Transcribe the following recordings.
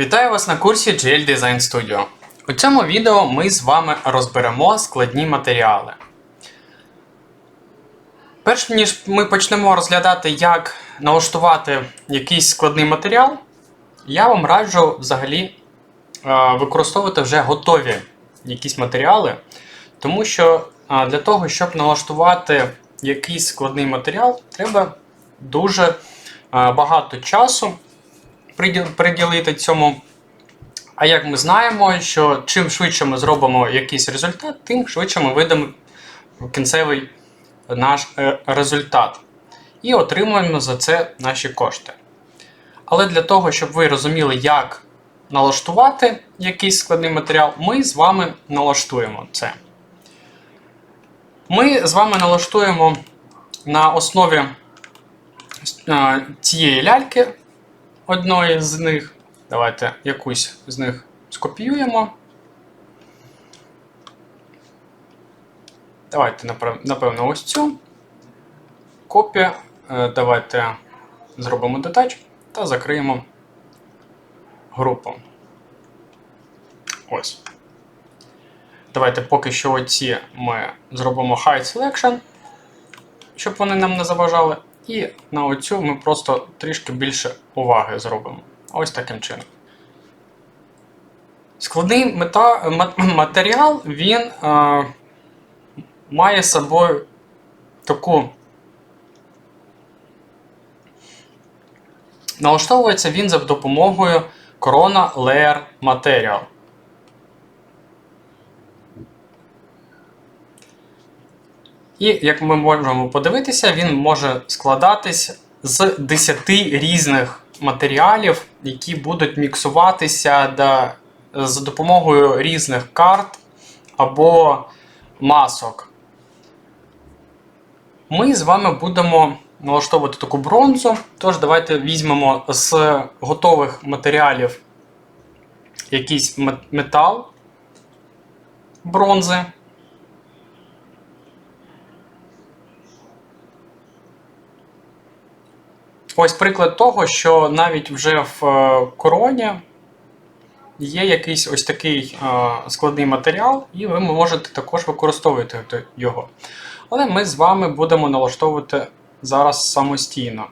Вітаю вас на курсі GL Design Studio. У цьому відео ми з вами розберемо складні матеріали. Перш ніж ми почнемо розглядати, як налаштувати якийсь складний матеріал, я вам раджу взагалі е, використовувати вже готові якісь матеріали, тому що е, для того, щоб налаштувати якийсь складний матеріал, треба дуже е, багато часу приділити цьому. А як ми знаємо, що чим швидше ми зробимо якийсь результат, тим швидше ми видамо кінцевий наш е, результат. І отримуємо за це наші кошти. Але для того, щоб ви розуміли, як налаштувати якийсь складний матеріал, ми з вами налаштуємо це. Ми з вами налаштуємо на основі е, цієї ляльки одної з них. Давайте якусь з них скопіюємо. Давайте, напевно, ось цю. Копія. Е, Давайте зробимо детач та закриємо групу. Ось. Давайте поки що оці ми зробимо Hide Selection, щоб вони нам не заважали. І на оцю ми просто трішки більше уваги зробимо. Ось таким чином. Складний мета, матеріал він е, має собою таку. Налаштовується він за допомогою Corona Layer Material. І як ми можемо подивитися, він може складатись з 10 різних матеріалів, які будуть міксуватися за допомогою різних карт або масок. Ми з вами будемо налаштовувати таку бронзу. Тож давайте візьмемо з готових матеріалів якийсь метал бронзи. Ось приклад того, що навіть вже в е, короні є якийсь ось такий е, складний матеріал, і ви можете також використовувати його. Але ми з вами будемо налаштовувати зараз самостійно.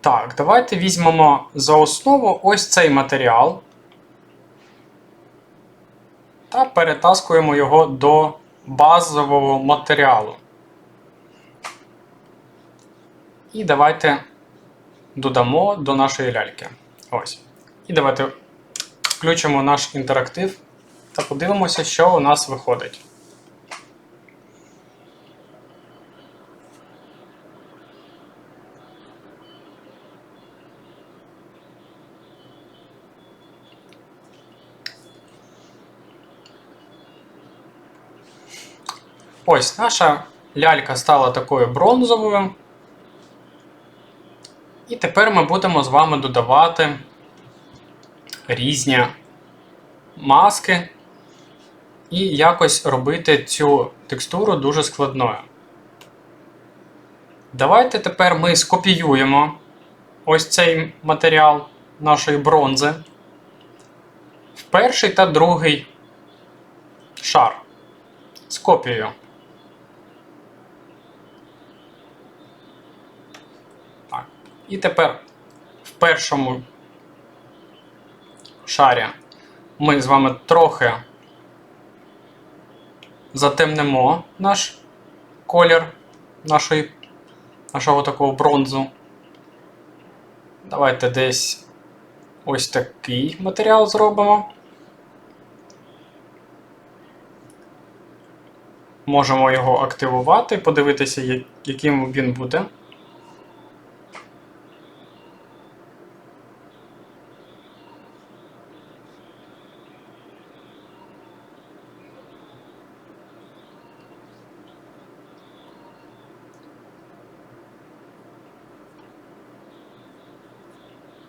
Так, давайте візьмемо за основу ось цей матеріал та перетаскуємо його до базового матеріалу. І давайте додамо до нашої ляльки. Ось. І давайте включимо наш інтерактив та подивимося, що у нас виходить. Ось наша лялька стала такою бронзовою. Тепер ми будемо з вами додавати різні маски і якось робити цю текстуру дуже складною. Давайте тепер ми скопіюємо ось цей матеріал нашої бронзи в перший та другий шар з копією. Так. І тепер в першому шарі ми з вами трохи затемнимо наш колір нашої, нашого такого бронзу. Давайте десь ось такий матеріал зробимо. Можемо його активувати, подивитися, яким він буде.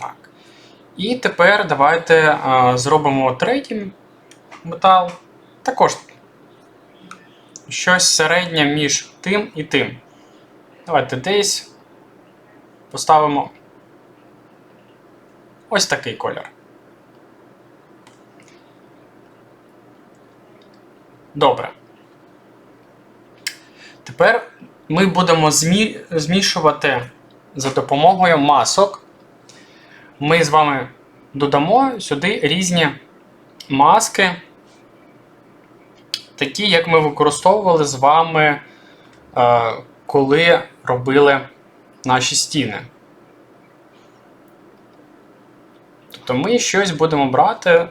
Так. І тепер давайте е, зробимо третій метал. Також щось середнє між тим і тим. Давайте десь поставимо ось такий колір. Добре. Тепер ми будемо змі... змішувати за допомогою масок. Ми з вами додамо сюди різні маски, такі, як ми використовували з вами, е, коли робили наші стіни. Тобто ми щось будемо брати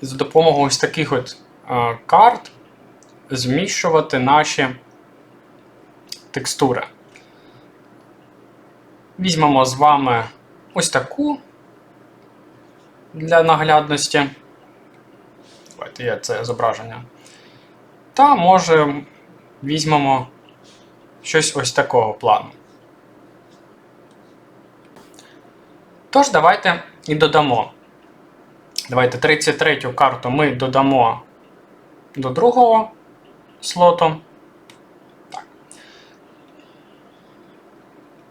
за допомогою ось таких от е, карт, зміщувати наші текстури. Візьмемо з вами ось таку для наглядності. Давайте я це зображення. Та може візьмемо щось ось такого плану. Тож, давайте і додамо. Давайте 33 карту ми додамо до другого слоту. Так.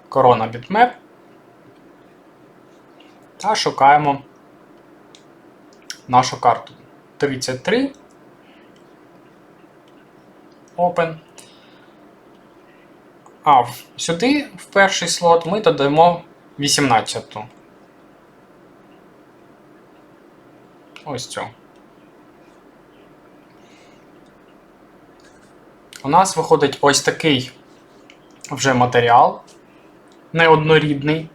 Корона бітмеп. Та шукаємо нашу карту. 33. Open. А сюди, в перший слот, ми додаємо 18. Ось цю. У нас виходить ось такий вже матеріал, неоднорідний.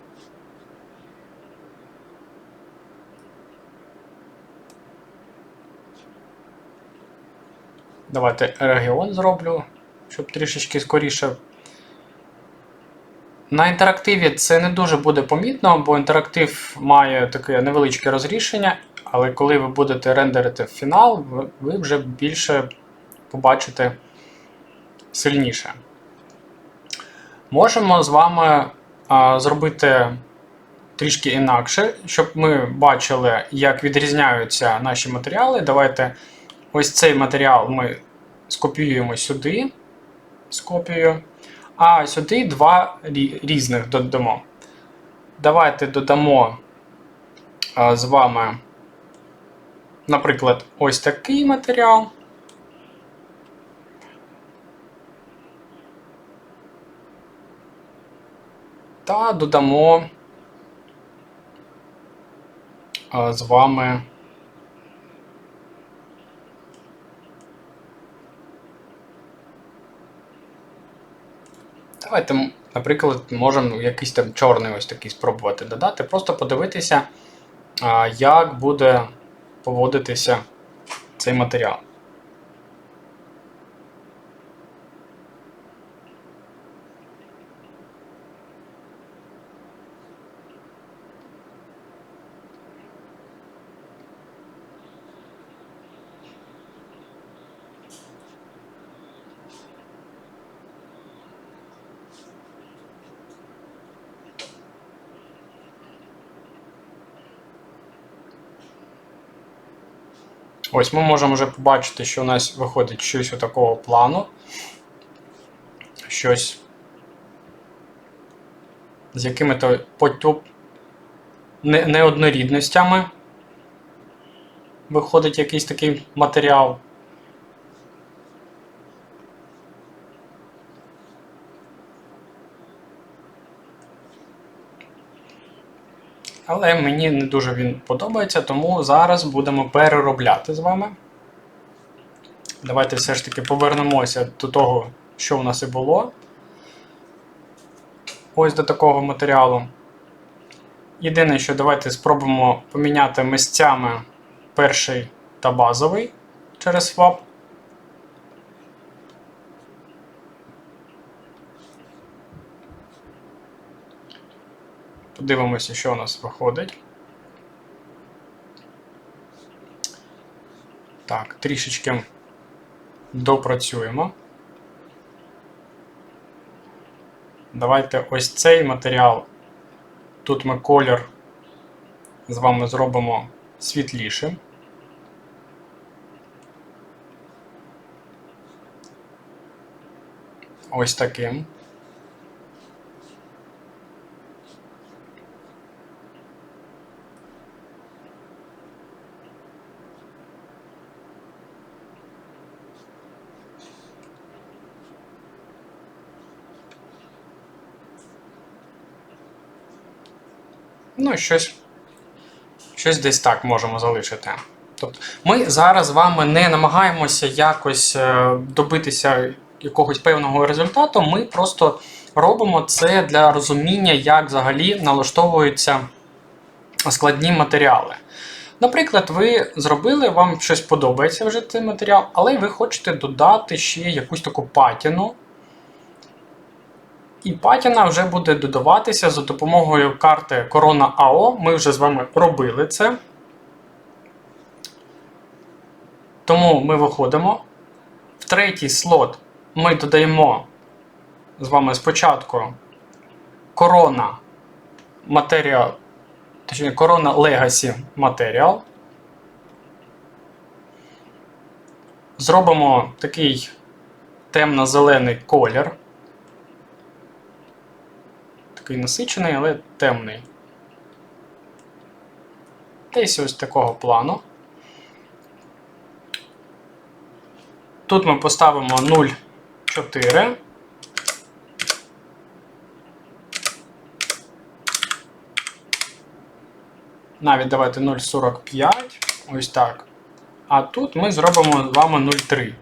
Давайте регіон зроблю, щоб трішечки скоріше. На інтерактиві це не дуже буде помітно, бо інтерактив має таке невеличке розрішення, але коли ви будете рендерити фінал, ви- вже більше побачите сильніше. Можемо з вами а, зробити трішки інакше, щоб ми бачили, як відрізняються наші матеріали. Давайте ось цей матеріал ми скопіюємо сюди з копією, а сюди два різних додамо. Давайте додамо з вами, наприклад, ось такий матеріал. Та додамо з вами Давайте, наприклад, можемо якийсь там чорний ось такий спробувати додати, просто подивитися, як буде поводитися цей матеріал. Ось ми можемо вже побачити, що у нас виходить щось такого плану. Щось з якими-то потюб... не- неоднорідностями. Виходить якийсь такий матеріал. Але мені не дуже він подобається, тому зараз будемо переробляти з вами. Давайте все ж таки повернемося до того, що в нас і було. Ось до такого матеріалу. Єдине, що давайте спробуємо поміняти місцями перший та базовий через swap. Подивимося, що у нас виходить. Так, трішечки допрацюємо. Давайте ось цей матеріал. Тут ми колір з вами зробимо світлішим. Ось таким. Ну, щось, щось десь так можемо залишити. Тобто, ми зараз з вами не намагаємося якось е, добитися якогось певного результату. Ми просто робимо це для розуміння, як взагалі налаштовуються складні матеріали. Наприклад, ви зробили, вам щось подобається вже цей матеріал, але ви хочете додати ще якусь таку патіну. І патіна вже буде додаватися за допомогою карти Corona AO. Ми вже з вами робили це. Тому ми виходимо. В третій слот ми додаємо з вами спочатку Corona Material, точніше Corona Legacy Material. Зробимо такий темно-зелений колір. Такий насичений, але темний. Десь ось такого плану. Тут ми поставимо 0,4. Навіть давайте 0,45. Ось так. А тут ми зробимо з вами 0,3.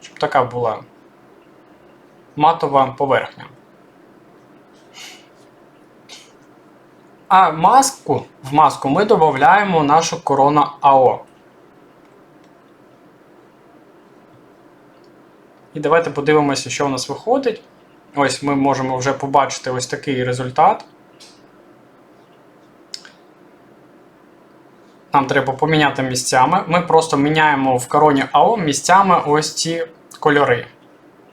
Щоб така була матова поверхня. А маску, в маску ми додаємо нашу корона АО. І давайте подивимося, що у нас виходить. Ось ми можемо вже побачити ось такий результат. Нам треба поміняти місцями. Ми просто міняємо в короні АО місцями ось ці кольори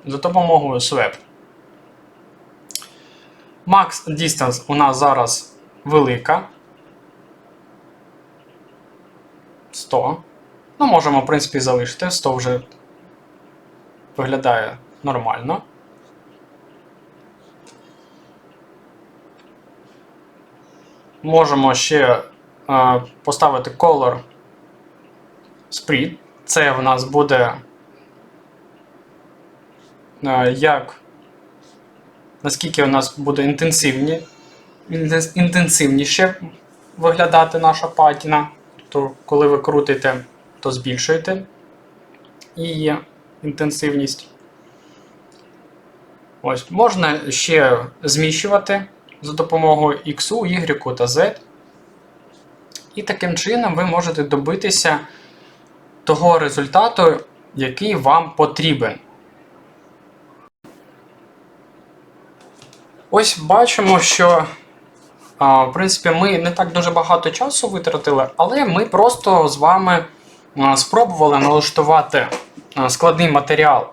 за допомогою Swap. Max Distance у нас зараз велика. 100. Ну, можемо, в принципі, залишити. 100 вже виглядає нормально. Можемо ще е, поставити Color Spread. Це в нас буде е, як наскільки у нас буде інтенсивні, інтенсивніше виглядати наша патіна. То коли ви крутите, то збільшуєте її інтенсивність. Ось, Можна ще зміщувати за допомогою X, Y та Z. І таким чином ви можете добитися того результату, який вам потрібен. Ось бачимо, що в принципі, ми не так дуже багато часу витратили, але ми просто з вами спробували налаштувати складний матеріал.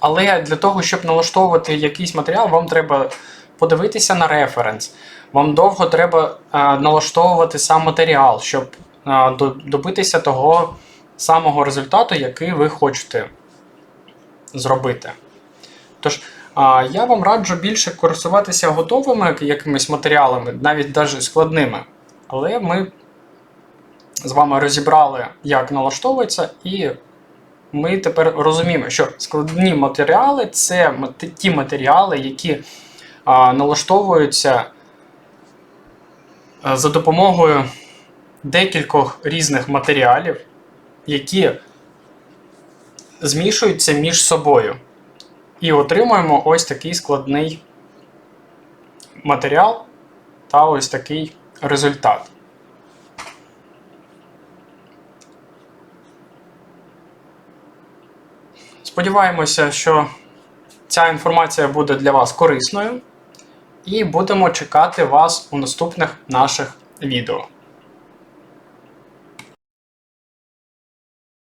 Але для того, щоб налаштовувати якийсь матеріал, вам треба подивитися на референс. Вам довго треба налаштовувати сам матеріал, щоб добитися того самого результату, який ви хочете зробити. Тож, я вам раджу більше користуватися готовими якимись матеріалами, навіть навіть складними. Але ми з вами розібрали, як налаштовується, і ми тепер розуміємо, що складні матеріали це ті матеріали, які налаштовуються за допомогою декількох різних матеріалів, які змішуються між собою. І отримуємо ось такий складний матеріал та ось такий результат. Сподіваємося, що ця інформація буде для вас корисною, і будемо чекати вас у наступних наших відео.